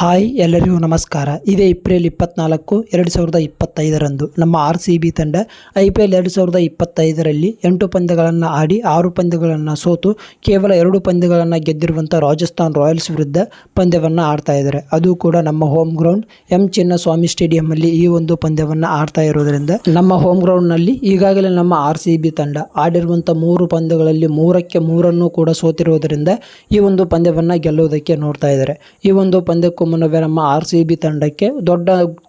Hi, ಎಲ್ಲರಿಗೂ ನಮಸ್ಕಾರ. ಇದೇ ಏಪ್ರಿಲ್ ಇಪ್ಪತ್ನಾಲ್ಕು, ಎರಡು ಸಾವಿರದ ಇಪ್ಪತ್ತೈದರಂದು. ನಮ್ಮ ಆರ್ ಸಿ ಬಿ ತಂಡ ಐ ಪಿ ಎಲ್ ಎರಡು ಸಾವಿರದ ಇಪ್ಪತ್ತೈದರಲ್ಲಿ ಎಂಟು ಪಂದ್ಯಗಳನ್ನು ಆಡಿ, ಆರು ಪಂದ್ಯಗಳನ್ನು ಸೋತು, ಕೇವಲ ಎರಡು ಪಂದ್ಯಗಳನ್ನು ಗೆದ್ದಿರುವಂಥ ರಾಜಸ್ಥಾನ್ ರಾಯಲ್ಸ್ ವಿರುದ್ಧ ಪಂದ್ಯವನ್ನು ಆಡ್ತಾ ಇದ್ದಾರೆ. ಅದು ಕೂಡ ನಮ್ಮ ಹೋಮ್ ಗ್ರೌಂಡ್ ಎಂ ಚಿನ್ನಸ್ವಾಮಿ ಸ್ಟೇಡಿಯಂನಲ್ಲಿ ಈ ಒಂದು ಪಂದ್ಯವನ್ನು ಆಡ್ತಾ ಇರೋದರಿಂದ ನಮ್ಮ ಹೋಮ್ ಗ್ರೌಂಡ್ನಲ್ಲಿ ಈಗಾಗಲೇ ನಮ್ಮ ಆರ್ ಸಿ ಬಿ ತಂಡ ಆಡಿರುವಂಥ ಮೂರು ಪಂದ್ಯಗಳಲ್ಲಿ ಮೂರಕ್ಕೆ ಮೂರನ್ನು ಕೂಡ ಸೋತಿರುವುದರಿಂದ ಈ ಒಂದು ಪಂದ್ಯವನ್ನು ಗೆಲ್ಲುವುದಕ್ಕೆ ನೋಡ್ತಾ ಇದ್ದಾರೆ. ಈ ಒಂದು ಪಂದ್ಯಕ್ಕೂ ಮುನ್ನವೇ ನಮ್ಮ ಆರ್ ಸಿ ಬಿ ತಂಡಕ್ಕೆ ದೊಡ್ಡ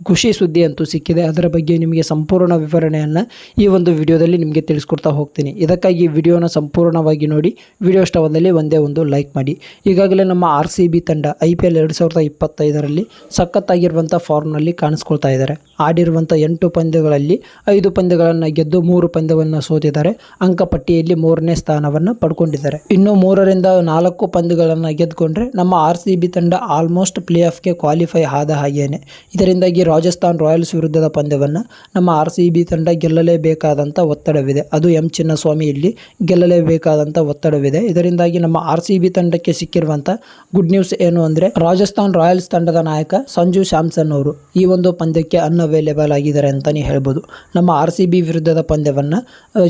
ಖುಷಿ ಸುದ್ದಿ ಅಂತೂ ಸಿಕ್ಕಿದೆ. ಅದರ ಬಗ್ಗೆ ನಿಮಗೆ ಸಂಪೂರ್ಣ ವಿವರಣೆಯನ್ನು ಈ ಒಂದು ವಿಡಿಯೋದಲ್ಲಿ ನಿಮಗೆ ತಿಳಿಸ್ಕೊಡ್ತಾ ಹೋಗ್ತೀನಿ. ಇದಕ್ಕಾಗಿ ವಿಡಿಯೋನ ಸಂಪೂರ್ಣವಾಗಿ ನೋಡಿ, ವಿಡಿಯೋ ಇಷ್ಟವಾದಲ್ಲಿ ಒಂದೇ ಒಂದು ಲೈಕ್ ಮಾಡಿ. ಈಗಾಗಲೇ ನಮ್ಮ ಆರ್ ಸಿ ಬಿ ತಂಡ ಐ ಪಿ ಎಲ್ ಎರಡು ಸಾವಿರದ ಇಪ್ಪತ್ತೈದರಲ್ಲಿ ಸಖತ್ತಾಗಿರುವಂಥ ಫಾರ್ಮ್ನಲ್ಲಿ ಕಾಣಿಸ್ಕೊಳ್ತಾ ಇದ್ದಾರೆ. ಆಡಿರುವಂಥ ಎಂಟು ಪಂದ್ಯಗಳಲ್ಲಿ ಐದು ಪಂದ್ಯಗಳನ್ನು ಗೆದ್ದು ಮೂರು ಪಂದ್ಯವನ್ನು ಸೋತಿದ್ದಾರೆ. ಅಂಕಪಟ್ಟಿಯಲ್ಲಿ ಮೂರನೇ ಸ್ಥಾನವನ್ನು ಪಡ್ಕೊಂಡಿದ್ದಾರೆ. ಇನ್ನು ಮೂರರಿಂದ ನಾಲ್ಕು ಪಂದ್ಯಗಳನ್ನು ಗೆದ್ದುಕೊಂಡ್ರೆ ನಮ್ಮ ಆರ್ ಸಿ ಬಿ ತಂಡ ಆಲ್ಮೋಸ್ಟ್ ಪ್ಲೇ ಆಫ್ಗೆ ಕ್ವಾಲಿಫೈ ಆದ ಹಾಗೇನೆ. ಇದರಿಂದಾಗಿ ರಾಜಸ್ಥಾನ್ ರಾಯಲ್ಸ್ ವಿರುದ್ಧದ ಪಂದ್ಯವನ್ನು ನಮ್ಮ ಆರ್ ಸಿ ಬಿ ತಂಡ ಗೆಲ್ಲಲೇಬೇಕಾದಂಥ ಒತ್ತಡವಿದೆ. ಅದು ಎಂ. ಚಿನ್ನಸ್ವಾಮಿ ಇಲ್ಲಿ ಗೆಲ್ಲಲೇಬೇಕಾದಂಥ ಒತ್ತಡವಿದೆ. ಇದರಿಂದಾಗಿ ನಮ್ಮ ಆರ್ ಸಿ ತಂಡಕ್ಕೆ ಸಿಕ್ಕಿರುವಂಥ ಗುಡ್ ನ್ಯೂಸ್ ಏನು ಅಂದರೆ ರಾಜಸ್ಥಾನ್ ರಾಯಲ್ಸ್ ತಂಡದ ನಾಯಕ ಸಂಜು ಸ್ಯಾಮ್ಸನ್ ಅವರು ಈ ಒಂದು ಪಂದ್ಯಕ್ಕೆ ಅನ್ಅವೈಲೇಬಲ್ ಆಗಿದ್ದಾರೆ ಅಂತಲೇ ಹೇಳ್ಬೋದು. ನಮ್ಮ ಆರ್ ಸಿ ಬಿ ವಿರುದ್ಧದ ಪಂದ್ಯವನ್ನು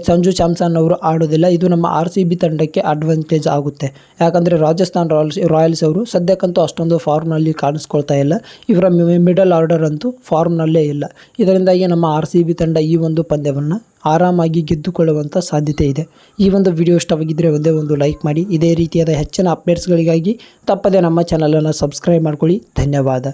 ಸಂಜು ಸ್ಯಾಮ್ಸನ್ ಅವರು ಆಡೋದಿಲ್ಲ ಇದು ನಮ್ಮ ಆರ್ ಸಿ ಬಿ ತಂಡಕ್ಕೆ ಅಡ್ವಾಂಟೇಜ್ ಆಗುತ್ತೆ. ಯಾಕಂದರೆ ರಾಜಸ್ಥಾನ್ ರಾಯಲ್ಸ್ ರಾಯಲ್ಸ್ ಅವರು ಸದ್ಯಕ್ಕಂತೂ ಅಷ್ಟೊಂದು ಫಾರ್ಮ್ನಲ್ಲಿ ಕಾಣಿಸ್ಕೊಳ್ತಾ ಇಲ್ಲ. ಇವರ ಮಿಡಲ್ ಆರ್ಡರ್ ಅಂತೂ ಫಾರ್ಮ್ನಲ್ಲೇ ಇಲ್ಲ. ಇದರಿಂದಾಗಿ ನಮ್ಮ ಆರ್ ಸಿ ಬಿ ತಂಡ ಈ ಒಂದು ಪಂದ್ಯವನ್ನು ಆರಾಮಾಗಿ ಗೆದ್ದುಕೊಳ್ಳುವಂಥ ಸಾಧ್ಯತೆ ಇದೆ. ಈ ಒಂದು ವಿಡಿಯೋ ಇಷ್ಟವಾಗಿದ್ದರೆ ಒಂದೇ ಒಂದು ಲೈಕ್ ಮಾಡಿ. ಇದೇ ರೀತಿಯಾದ ಹೆಚ್ಚಿನ ಅಪ್ಡೇಟ್ಸ್ಗಳಿಗಾಗಿ ತಪ್ಪದೆ ನಮ್ಮ ಚಾನಲನ್ನು ಸಬ್ಸ್ಕ್ರೈಬ್ ಮಾಡ್ಕೊಳ್ಳಿ. ಧನ್ಯವಾದ.